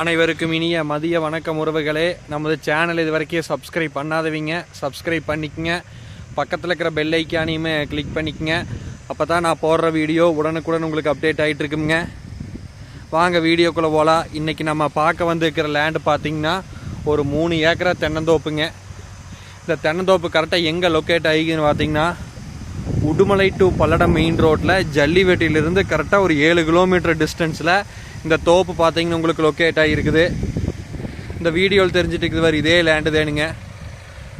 அனைவருக்கும் இனிய மதிய வணக்கம் உறவுகளே. நமது சேனல் இது வரைக்கும் சப்ஸ்கிரைப் பண்ணாதவங்க. சப்ஸ்கிரைப் பண்ணிக்கங்க. பக்கத்தில் இருக்கிற பெல் ஐக்கானையுமே கிளிக் பண்ணிக்கங்க. அப்போ தான் நான் போடுற வீடியோ உடனுக்குடன் உங்களுக்கு அப்டேட் ஆகிட்டு இருக்குங்க. வாங்க வீடியோக்குள்ளே போகலாம் இன்றைக்கி நம்ம பார்க்க வந்துருக்கிற லேண்டு பார்த்திங்கன்னா ஒரு மூணு ஏக்கரா தென்னந்தோப்புங்க. இந்த தென்னந்தோப்பு கரெக்டாக எங்கே லொக்கேட் ஆகிக்குன்னு பார்த்திங்கன்னா உடுமலை டு பல்லடம் மெயின் ரோட்டில் ஜல்லிவெட்டியிலிருந்து கரெக்டாக ஒரு ஏழு கிலோமீட்டர் டிஸ்டன்ஸில் இந்த தோப்பு பார்த்தீங்கன்னா உங்களுக்கு லொக்கேட் ஆகிருக்குது இந்த வீடியோவில் தெரிஞ்சுட்டு இருக்குது வர இதே லேண்டு தேனுங்க.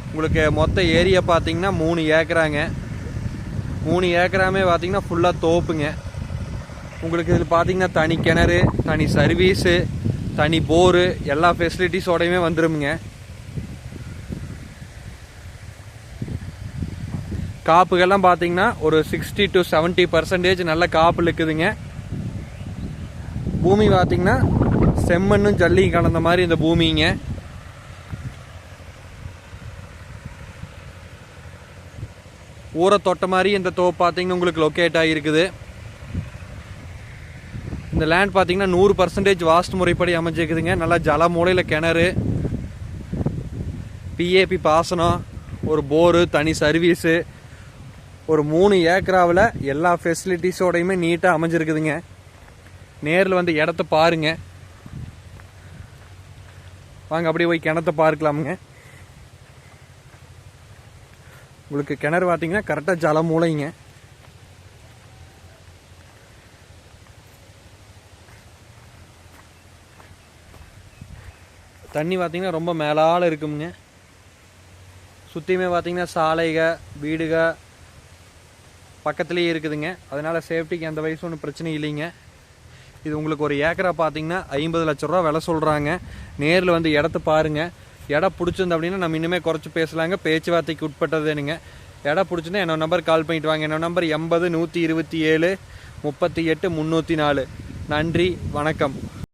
உங்களுக்கு மொத்த ஏரியா பார்த்தீங்கன்னா மூணு ஏக்கராங்க. மூணு ஏக்கராமே பார்த்தீங்கன்னா ஃபுல்லாக தோப்புங்க. உங்களுக்கு இதில் பார்த்தீங்கன்னா தனி கிணறு தனி சர்வீஸு தனி போரு எல்லா ஃபெசிலிட்டிஸோடையுமே வந்துருமுங்க. காப்புகள்லாம் பார்த்தீங்கன்னா ஒரு சிக்ஸ்டி டு செவன்ட்டி பர்சன்டேஜ் நல்ல காப்பு இருக்குதுங்க பூமி பார்த்தீங்கன்னா செம்மண்ணும் ஜல்லியும் கலந்த மாதிரி இந்த பூமிங்க. ஊரை தொட்ட மாதிரி இந்த தோப்பு பார்த்தீங்கன்னா உங்களுக்கு லொக்கேட் ஆகிருக்குது இந்த லேண்ட் பார்த்தீங்கன்னா நூறு பர்சன்டேஜ் வாஸ்ட் முறைப்படி அமைஞ்சிருக்குதுங்க. நல்லா ஜல மூலையில் கிணறு பிஏபி பாசனம் ஒரு போரு தனி சர்வீஸு ஒரு மூணு ஏக்கராவில் எல்லா ஃபெசிலிட்டிஸோடையுமே நீட்டாக அமைஞ்சிருக்குதுங்க. நேரில் வந்து இடத்த பாருங்க. வாங்க அப்படியே போய் கிணத்த பார்க்கலாமுங்க. உங்களுக்கு கிணறு பார்த்தீங்கன்னா கரெக்டாக ஜல மூளைங்க. தண்ணி பார்த்தீங்கன்னா ரொம்ப மேலால் இருக்குங்க சுற்றியுமே பார்த்தீங்கன்னா சாலைக வீடுக பக்கத்துலேயே இருக்குதுங்க. அதனால் சேஃப்டிக்கு எந்த வயசும் ஒன்றும் பிரச்சனை இல்லைங்க. இது உங்களுக்கு ஒரு ஏக்கரா பார்த்தீங்கன்னா ஐம்பது லட்ச ரூபா விலை சொல்கிறாங்க நேரில் வந்து இடத்த பாருங்கள் இடம் பிடிச்சிருந்த அப்படின்னா நம்ம இன்னுமே குறைச்சி பேசலாங்க. பேச்சுவார்த்தைக்கு உட்பட்டதுனுங்க இடம் பிடிச்சிருந்தா என்னோட நம்பர் கால் பண்ணிட்டு வாங்க. என்னோட நம்பர் எண்பது நூற்றி இருபத்தி ஏழு முப்பத்தி எட்டு முந்நூற்றி நாலு. நன்றி. வணக்கம்.